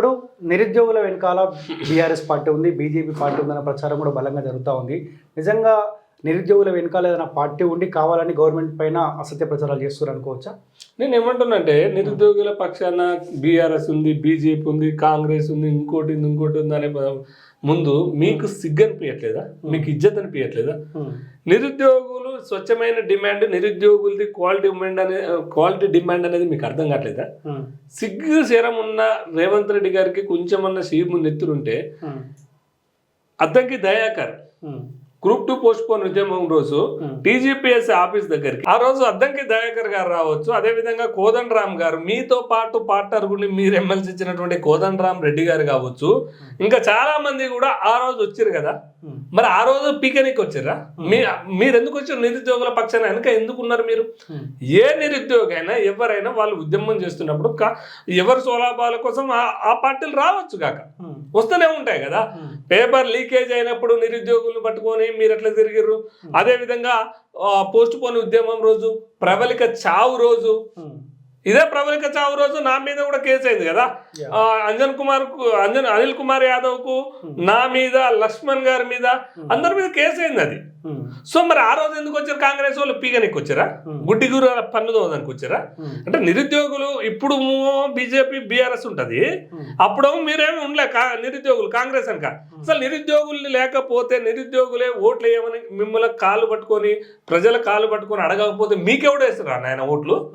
ఇప్పుడు నిరుద్యోగుల వెనకాల బీఆర్ఎస్ పార్టీ ఉంది బీజేపీ పార్టీ ఉందన్న ప్రచారం కూడా బలంగా జరుగుతూ ఉంది. నిజంగా నిరుద్యోగుల వెనకాల ఏదైనా పార్టీ ఉండి కావాలని గవర్నమెంట్ పైన అసత్య ప్రచారాలు చేస్తారు అనుకోవచ్చా? నేను ఏమంటున్నానంటే నిరుద్యోగుల పక్షాన బీఆర్ఎస్ ఉంది బీజేపీ ఉంది కాంగ్రెస్ ఉంది ఇంకోటి ఉంది ఇంకోటి ఉంది అనే ముందు మీకు సిగ్గు అనిపించట్లేదా? మీకు ఇజ్జత్ అనిపించట్లేదా? నిరుద్యోగులు స్వచ్ఛమైన డిమాండ్ నిరుద్యోగులది క్వాలిటీ డిమాండ్ అనే క్వాలిటీ డిమాండ్ అనేది మీకు అర్థం కావట్లేదా? సిగ్గు శరం ఉన్న రేవంత్ రెడ్డి గారికి కొంచెమన్న సీము నెత్తురుంటే Addanki Dayakar group two post phone ఉద్యమం రోజు టీజీపీఎస్ ఆఫీస్ దగ్గరికి. ఆ రోజు అద్దంకి దయాకర్ గారు రావచ్చు. అదే విధంగా కోదండ రామ్ గారు. మీతో పాటు పార్ట్నర్ గుండి మీరు ఎమ్మెల్సీ ఇచ్చినటువంటి కోదండ రామ్ రెడ్డి గారు కావచ్చు. ఇంకా చాలా మంది కూడా ఆ రోజు వచ్చారు కదా. మరి ఆ రోజు పీకనికి వచ్చారా మీ మీరు ఎందుకు వచ్చారు నిరుద్యోగుల పక్షాన వెనక ఎందుకు ఉన్నారు మీరు? ఏ నిరుద్యోగి అయినా ఎవరైనా వాళ్ళు ఉద్యమం చేస్తున్నప్పుడు ఎవరి స్వలాభాల కోసం ఆ పార్టీలు రావచ్చు కాక. వస్తూనే ఉంటాయి కదా. పేపర్ లీకేజ్ అయినప్పుడు నిరుద్యోగులను పట్టుకొని మీరు ఎట్లా తిరిగిర్రు? అదే విధంగా పోస్ట్ పోన్ ఉద్యమం రోజు ప్రబలిక చావు రోజు. ఇదే ప్రబలిక చావు రోజు నా మీద కూడా కేసు అయింది కదా. అంజన్ కుమార్కు అంజన్ అనిల్ కుమార్ యాదవ్కు నా మీద లక్ష్మణ్ గారి మీద అందరి మీద కేసు అయింది అది. సో మరి ఆ రోజు ఎందుకు వచ్చారు? కాంగ్రెస్ వాళ్ళు పీగనికి వచ్చారా? గుడ్డి గురు పన్ను దోదానికి వచ్చారా? అంటే నిరుద్యోగులు ఇప్పుడు బీజేపీ బీఆర్ఎస్ ఉంటది. అప్పుడు మీరేమి ఉండలే నిరుద్యోగులు కాంగ్రెస్ అనక అసలు నిరుద్యోగుల్ని లేకపోతే నిరుద్యోగులే ఓట్లు వేయమని మిమ్మల్ని కాళ్ళు పట్టుకొని ప్రజల కాళ్ళు పట్టుకొని అడగకపోతే మీకెవడేస్తారా నాయన ఓట్లు?